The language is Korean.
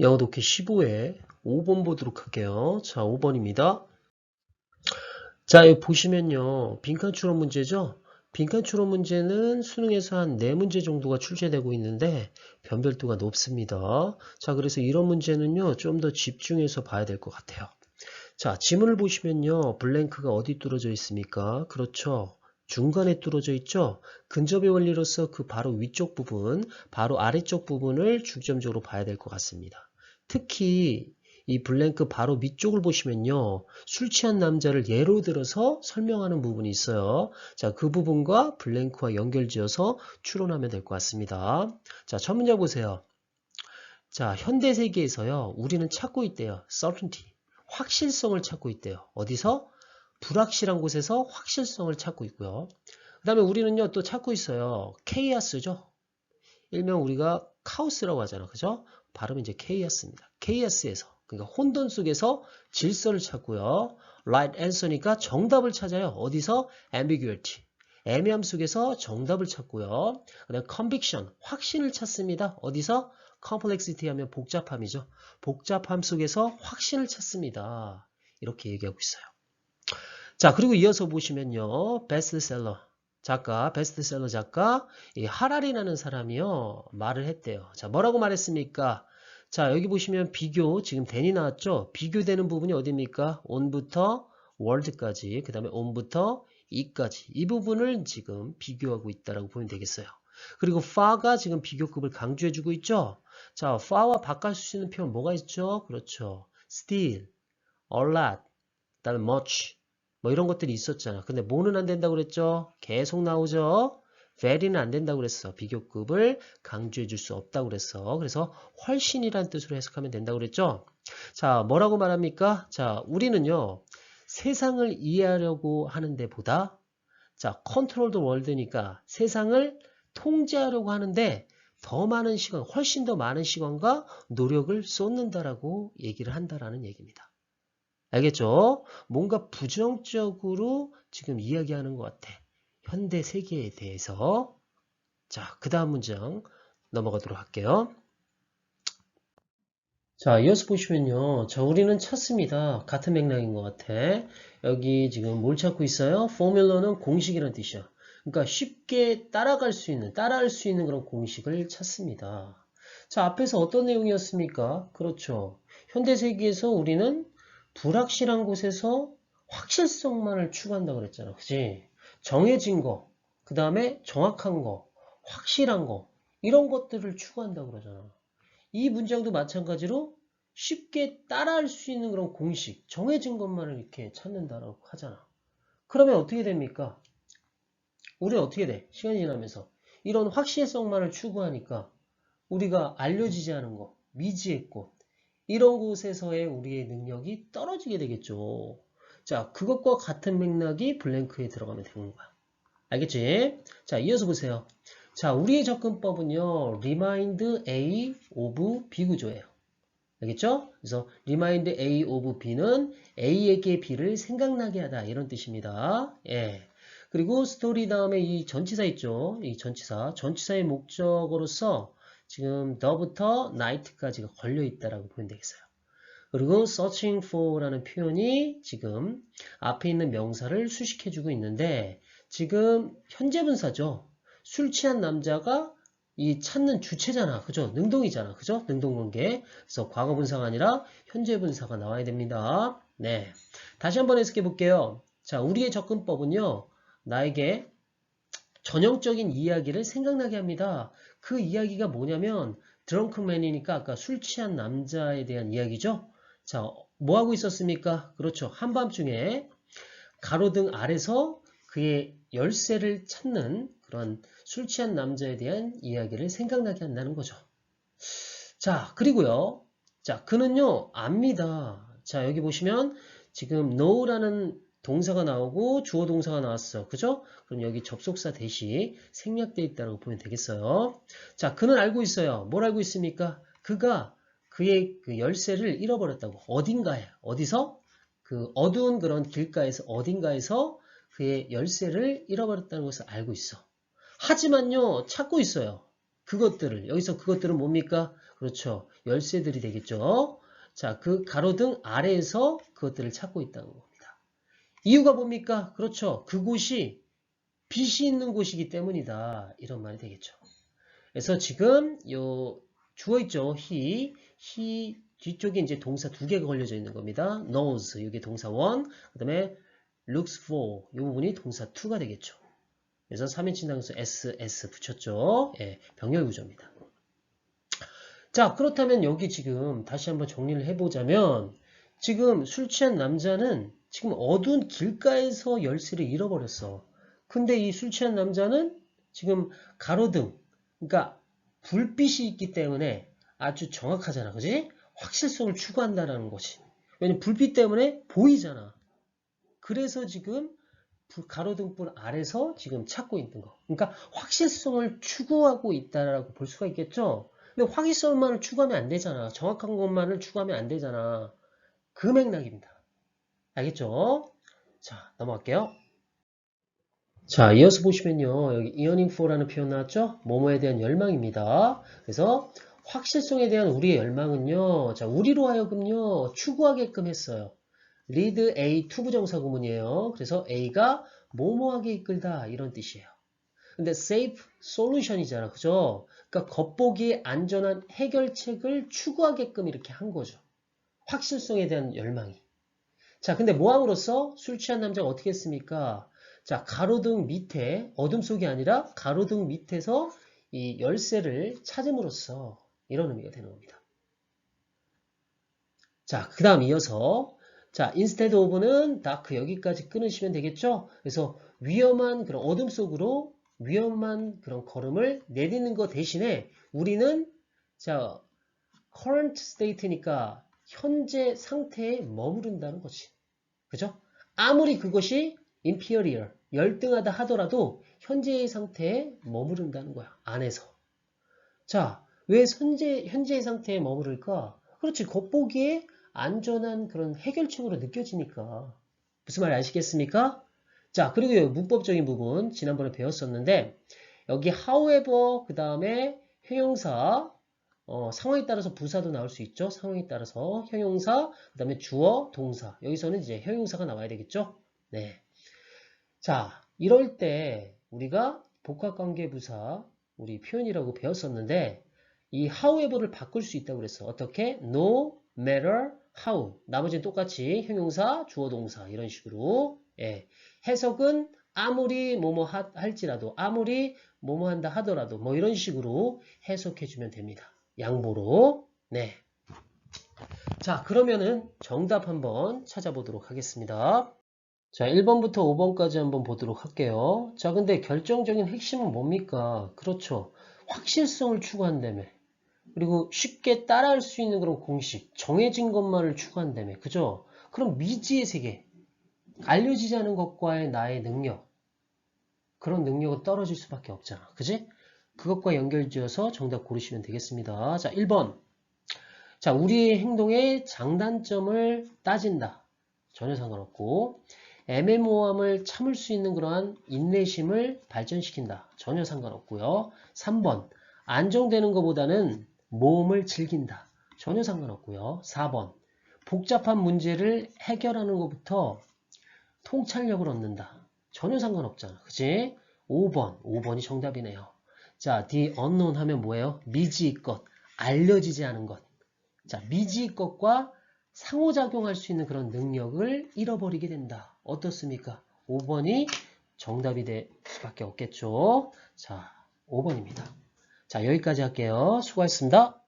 영어 독해 15회 5번 보도록 할게요. 자, 5번입니다. 자, 여기 보시면요. 빈칸 추론 문제죠? 빈칸 추론 문제는 수능에서 한 4문제 정도가 출제되고 있는데 변별도가 높습니다. 자, 그래서 이런 문제는요. 좀 더 집중해서 봐야 될 것 같아요. 자, 지문을 보시면요. 블랭크가 어디 뚫어져 있습니까? 그렇죠. 중간에 뚫어져 있죠. 근접의 원리로서 그 바로 위쪽 부분, 바로 아래쪽 부분을 중점적으로 봐야 될 것 같습니다. 특히 이 블랭크 바로 밑쪽을 보시면요. 술 취한 남자를 예로 들어서 설명하는 부분이 있어요. 자, 그 부분과 블랭크와 연결지어서 추론하면 될 것 같습니다. 자, 첫 문제 보세요. 자, 현대 세계에서요. 우리는 찾고 있대요. certainty. 확실성을 찾고 있대요. 어디서? 불확실한 곳에서 확실성을 찾고 있고요. 그 다음에 우리는요, 또 찾고 있어요. 케이아스죠. 일명 우리가 카오스라고 하잖아. 그죠? 발음이 이제 케이아스입니다. 케이아스에서. 그러니까 혼돈 속에서 질서를 찾고요. right answer니까 정답을 찾아요. 어디서? ambiguity. 애매함 속에서 정답을 찾고요. 그다음 conviction. 확신을 찾습니다. 어디서? complexity 하면 복잡함이죠. 복잡함 속에서 확신을 찾습니다. 이렇게 얘기하고 있어요. 자, 그리고 이어서 보시면요. 베스트셀러 작가, 베스트셀러 작가 이 하라리라는 사람이요. 말을 했대요. 자, 뭐라고 말했습니까? 자, 여기 보시면 비교 지금 댄이 나왔죠? 비교되는 부분이 어디입니까? on부터 world까지, 그 다음에 on부터 e까지 이 부분을 지금 비교하고 있다라고 보면 되겠어요. 그리고 far가 지금 비교급을 강조해주고 있죠? 자, far와 바꿔 쓸수 있는 표현 뭐가 있죠? 그렇죠. still, a lot, 그 다음에 much 뭐 이런 것들이 있었잖아. 근데 뭐는 안 된다고 그랬죠? 계속 나오죠? very는 안 된다고 그랬어. 비교급을 강조해 줄 수 없다고 그랬어. 그래서 훨씬이란 뜻으로 해석하면 된다고 그랬죠? 자, 뭐라고 말합니까? 자, 우리는요. 세상을 이해하려고 하는 데 보다 자, 컨트롤 더 월드니까 세상을 통제하려고 하는데 더 많은 시간, 훨씬 더 많은 시간과 노력을 쏟는다라고 얘기를 한다라는 얘기입니다. 알겠죠? 뭔가 부정적으로 지금 이야기하는 것 같아. 현대 세계에 대해서. 자, 그 다음 문장 넘어가도록 할게요. 자, 이어서 보시면요. 자, 우리는 찾습니다. 같은 맥락인 것 같아. 여기 지금 뭘 찾고 있어요? 포뮬러는 공식이라는 뜻이야. 그러니까 쉽게 따라갈 수 있는, 따라할 수 있는 그런 공식을 찾습니다. 자, 앞에서 어떤 내용이었습니까? 그렇죠. 현대 세계에서 우리는 불확실한 곳에서 확실성만을 추구한다 그랬잖아. 그지? 정해진 거, 그 다음에 정확한 거, 확실한 거, 이런 것들을 추구한다 그러잖아. 이 문장도 마찬가지로 쉽게 따라할 수 있는 그런 공식, 정해진 것만을 이렇게 찾는다라고 하잖아. 그러면 어떻게 됩니까? 우리는 어떻게 돼? 시간이 지나면서. 이런 확실성만을 추구하니까 우리가 알려지지 않은 거, 미지의 꽃, 이런 곳에서의 우리의 능력이 떨어지게 되겠죠. 자, 그것과 같은 맥락이 블랭크에 들어가면 되는 거야. 알겠지? 자, 이어서 보세요. 자, 우리의 접근법은요. remind A of B 구조예요. 알겠죠? 그래서 remind A of B는 A에게 B를 생각나게 하다 이런 뜻입니다. 예. 그리고 스토리 다음에 이 전치사 있죠? 이 전치사. 전치사의 목적으로서 지금 the부터 night까지가 걸려 있다라고 보면 되겠어요. 그리고 searching for라는 표현이 지금 앞에 있는 명사를 수식해주고 있는데 지금 현재 분사죠. 술 취한 남자가 이 찾는 주체잖아. 그죠? 능동이잖아. 그죠? 능동관계. 그래서 과거 분사가 아니라 현재 분사가 나와야 됩니다. 네. 다시 한번 해석해 볼게요. 자, 우리의 접근법은요. 나에게 전형적인 이야기를 생각나게 합니다. 그 이야기가 뭐냐면 드렁크맨이니까 아까 술 취한 남자에 대한 이야기죠. 자, 뭐 하고 있었습니까? 그렇죠. 한밤중에 가로등 아래서 그의 열쇠를 찾는 그런 술 취한 남자에 대한 이야기를 생각나게 한다는 거죠. 자, 그리고요. 자, 그는요, 압니다. 자, 여기 보시면 지금 know라는 동사가 나오고 주어 동사가 나왔어. 그죠? 그럼 여기 접속사 대시 생략되어 있다고 보면 되겠어요. 자, 그는 알고 있어요. 뭘 알고 있습니까? 그가 그의 그 열쇠를 잃어버렸다고. 어딘가에. 어디서? 그 어두운 그런 길가에서 어딘가에서 그의 열쇠를 잃어버렸다는 것을 알고 있어. 하지만요, 찾고 있어요. 그것들을. 여기서 그것들은 뭡니까? 그렇죠. 열쇠들이 되겠죠. 자, 그 가로등 아래에서 그것들을 찾고 있다는 겁니다. 이유가 뭡니까? 그렇죠. 그곳이 빛이 있는 곳이기 때문이다. 이런 말이 되겠죠. 그래서 지금 요 주어 있죠. he, he 뒤쪽에 이제 동사 두 개가 걸려져 있는 겁니다. knows 이게 동사 1, 그 다음에 looks for 이 부분이 동사 2가 되겠죠. 그래서 3인칭 당수 s, s 붙였죠. 예, 병렬 구조입니다. 자, 그렇다면 여기 지금 다시 한번 정리를 해보자면 지금 술 취한 남자는 지금 어두운 길가에서 열쇠를 잃어버렸어. 근데 이 술 취한 남자는 지금 가로등, 그러니까 불빛이 있기 때문에 아주 정확하잖아. 그지? 확실성을 추구한다라는 거지. 왜냐면 불빛 때문에 보이잖아. 그래서 지금 불- 가로등불 아래서 지금 찾고 있는 거. 그러니까 확실성을 추구하고 있다라고 볼 수가 있겠죠. 근데 확실성만을 추구하면 안 되잖아. 정확한 것만을 추구하면 안 되잖아. 그 맥락입니다. 알겠죠? 자, 넘어갈게요. 자, 이어서 보시면요. 여기 for라는 표현 나왔죠? 뭐뭐에 대한 열망입니다. 그래서 확실성에 대한 우리의 열망은요. 자, 우리로 하여금요. 추구하게끔 했어요. lead A 투부정사 구문이에요. 그래서 A가 뭐뭐하게 이끌다 이런 뜻이에요. 근데 safe solution이잖아. 그죠? 그러니까 겉보기에 안전한 해결책을 추구하게끔 이렇게 한 거죠. 확실성에 대한 열망이. 자, 근데 모함으로써 술 취한 남자가 어떻게 했습니까? 자, 가로등 밑에, 어둠 속이 아니라 가로등 밑에서 이 열쇠를 찾음으로써 이런 의미가 되는 겁니다. 자, 그 다음 이어서 자, instead of는 dark 여기까지 끊으시면 되겠죠? 그래서 위험한 그런 어둠 속으로 위험한 그런 걸음을 내딛는 것 대신에 우리는 자, current state니까 현재 상태에 머무른다는 거지. 그죠? 아무리 그것이 inferior, 열등하다 하더라도 현재의 상태에 머무른다는 거야. 안에서. 자, 왜 현재, 현재의 상태에 머무를까? 그렇지. 겉보기에 안전한 그런 해결책으로 느껴지니까. 무슨 말이 아시겠습니까? 자, 그리고 요 문법적인 부분 지난번에 배웠었는데 여기 however 그 다음에 형용사 어, 상황에 따라서 부사도 나올 수 있죠. 상황에 따라서 형용사 그 다음에 주어 동사 여기서는 이제 형용사가 나와야 되겠죠. 네. 자, 이럴 때 우리가 복합관계부사 우리 표현이라고 배웠었는데 이 however를 바꿀 수 있다고 그랬어. 어떻게? no matter how. 나머지는 똑같이 형용사, 주어 동사 이런 식으로 예. 해석은 아무리 뭐뭐 하- 할지라도 아무리 뭐뭐 한다 하더라도 뭐 이런 식으로 해석해 주면 됩니다. 양보로. 네. 자, 그러면은 정답 한번 찾아보도록 하겠습니다. 자, 1번부터 5번까지 한번 보도록 할게요. 자, 근데 결정적인 핵심은 뭡니까? 그렇죠. 확실성을 추구한다며. 그리고 쉽게 따라할 수 있는 그런 공식, 정해진 것만을 추구한다며. 그죠? 그럼 미지의 세계, 알려지지 않은 것과의 나의 능력, 그런 능력은 떨어질 수밖에 없잖아. 그지? 그것과 연결지어서 정답 고르시면 되겠습니다. 자, 1번. 자, 우리의 행동의 장단점을 따진다. 전혀 상관없고, 애매모호함을 참을 수 있는 그러한 인내심을 발전시킨다. 전혀 상관없고요. 3번. 안정되는 것보다는 모험을 즐긴다. 전혀 상관없고요. 4번. 복잡한 문제를 해결하는 것부터 통찰력을 얻는다. 전혀 상관없잖아. 그치? 5번. 5번이 정답이네요. 자, the unknown 하면 뭐예요? 미지의 것. 알려지지 않은 것. 자, 미지의 것과 상호작용할 수 있는 그런 능력을 잃어버리게 된다. 어떻습니까? 5번이 정답이 될 수밖에 없겠죠. 자, 5번입니다. 자, 여기까지 할게요. 수고하셨습니다.